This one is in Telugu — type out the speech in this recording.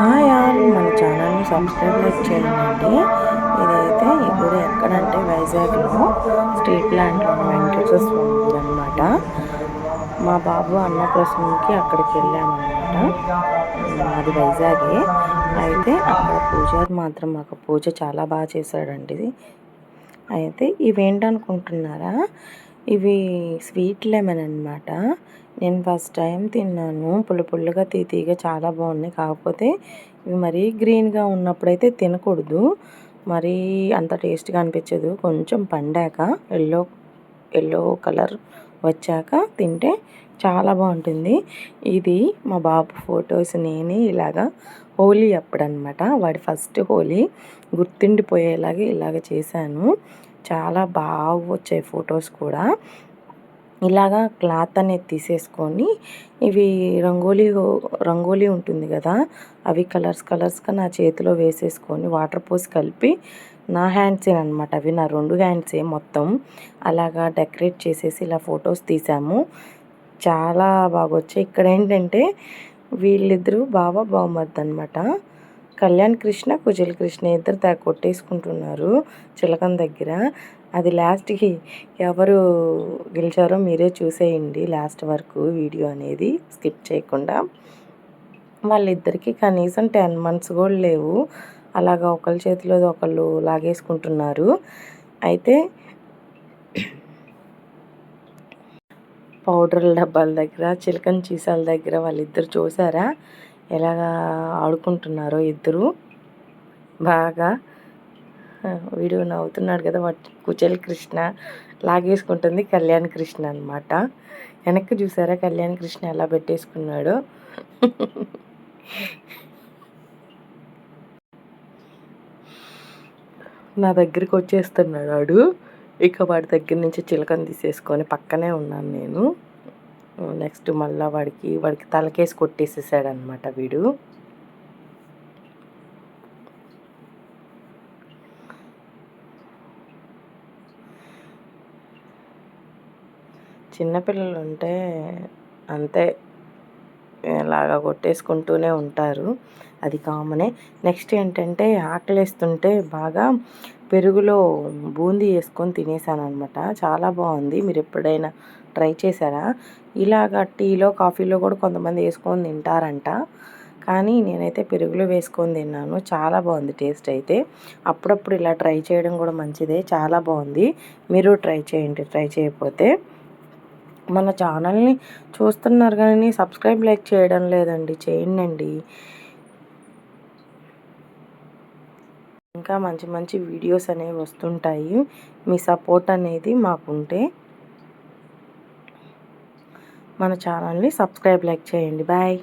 హాయ్ ఆల్ మన ఛానల్ని సబ్స్క్రైబ్ చేయండి. ఇదైతే ఈ గుడి ఎక్కడంటే వైజాగ్లో స్ట్రీట్ ప్లాంట్లో వెంకటేశ్వర స్వామి అనమాట మా బాబు అన్నప్రసన్నకి అక్కడికి వెళ్ళామన్నమాట. అది వైజాగే. అయితే అక్కడ పూజారి మాత్రం మాకు పూజ చాలా బాగా చేశాడండి. అయితే ఇవేంటనుకుంటున్నారా? ఇవి స్వీట్ లెమన్ అనమాట నేను ఫస్ట్ టైం తిన్నాను. పుల్ల పుల్లగా తీతీగా చాలా బాగున్నాయి. కాకపోతే ఇవి మరీ గ్రీన్గా ఉన్నప్పుడైతే తినకూడదు. మరీ అంత టేస్ట్గా అనిపించదు. కొంచెం పండాక ఎల్లో ఎల్లో కలర్ వచ్చాక తింటే చాలా బాగుంటుంది. ఇది మా బాబు ఫొటోస్ నేనే ఇలాగా హోలీ అప్పుడనమాట వాడి ఫస్ట్ హోలీ గుర్తుండిపోయేలాగా ఇలాగ చేశాను. చాలా బాగా వచ్చాయి ఫొటోస్ కూడా. ఇలాగా క్లాత్ అనేది తీసేసుకొని ఇవి రంగోలీ రంగోలీ ఉంటుంది కదా అవి కలర్స్ కలర్స్గా నా చేతిలో వేసేసుకొని వాటర్ పోసి కలిపి నా హ్యాండ్సే అనమాట అవి నా రెండు హ్యాండ్సే మొత్తం. అలాగా డెకరేట్ చేసేసి ఇలా ఫొటోస్ తీసాము. చాలా బాగా వచ్చాయి ఇక్కడ ఏంటంటే వీళ్ళిద్దరూ బాబా బాగుమద్ది అనమాట కళ్యాణ్ కృష్ణ కుజల్ కృష్ణ ఇద్దరు దా కొట్టేసుకుంటున్నారు చిలకం దగ్గర. అది లాస్ట్కి ఎవరు గెలిచారో మీరే చూసేయండి లాస్ట్ వరకు వీడియో అనేది స్కిప్ చేయకుండా. వాళ్ళిద్దరికీ కనీసం టెన్ మంత్స్ కూడా లేవు. అలాగా ఒకళ్ళ చేతిలో ఒకళ్ళు లాగేసుకుంటున్నారు. అయితే పౌడర్ల డబ్బాల దగ్గర చిలకన్ చీసాల దగ్గర వాళ్ళిద్దరు చూసారా? ఎలాగా ఆడుకుంటున్నారో ఇద్దరు. బాగా వీడు నవ్వుతున్నాడు కదా వాటి కుచల్ కృష్ణ. లాగేసుకుంటుంది కళ్యాణ్ కృష్ణ అనమాట వెనక్కి చూసారా కళ్యాణ్ కృష్ణ ఎలా పెట్టేసుకున్నాడు? నా దగ్గరికి వచ్చేస్తున్నాడు వాడు ఇక వాడి దగ్గర నుంచి చిలకని తీసేసుకొని పక్కనే ఉన్నాను నేను. నెక్స్ట్ మళ్ళీ వాడికి వాడికి తలకేసి కొట్టేసేసాడనమాట వీడు. చిన్నపిల్లలు ఉంటే అంతే. లాగా కొట్టేసుకుంటూనే ఉంటారు. అది కామనే. నెక్స్ట్ ఏంటంటే ఆకలేస్తుంటే బాగా పెరుగులో బూందీ వేసుకొని తినేసాను అనమాట చాలా బాగుంది. మీరు ఎప్పుడైనా ట్రై చేశారా? ఇలాగ టీలో కాఫీలో కూడా కొంతమంది వేసుకొని తింటారంట. కానీ నేనైతే పెరుగులో వేసుకొని తిన్నాను. చాలా బాగుంది టేస్ట్ అయితే. అప్పుడప్పుడు ఇలా ట్రై చేయడం కూడా మంచిదే. చాలా బాగుంది. మీరు ట్రై చేయండి. ట్రై చేయకపోతే మన ఛానల్ని చూస్తున్నారు కానీ సబ్స్క్రైబ్ లైక్ చేయడం లేదండి. చేయండి ఇంకా మంచి మంచి వీడియోస్ అనేవి వస్తుంటాయి. మీ సపోర్ట్ అనేది మాకుంటే మన ఛానల్ని సబ్స్క్రైబ్ లైక్ చేయండి. బాయ్.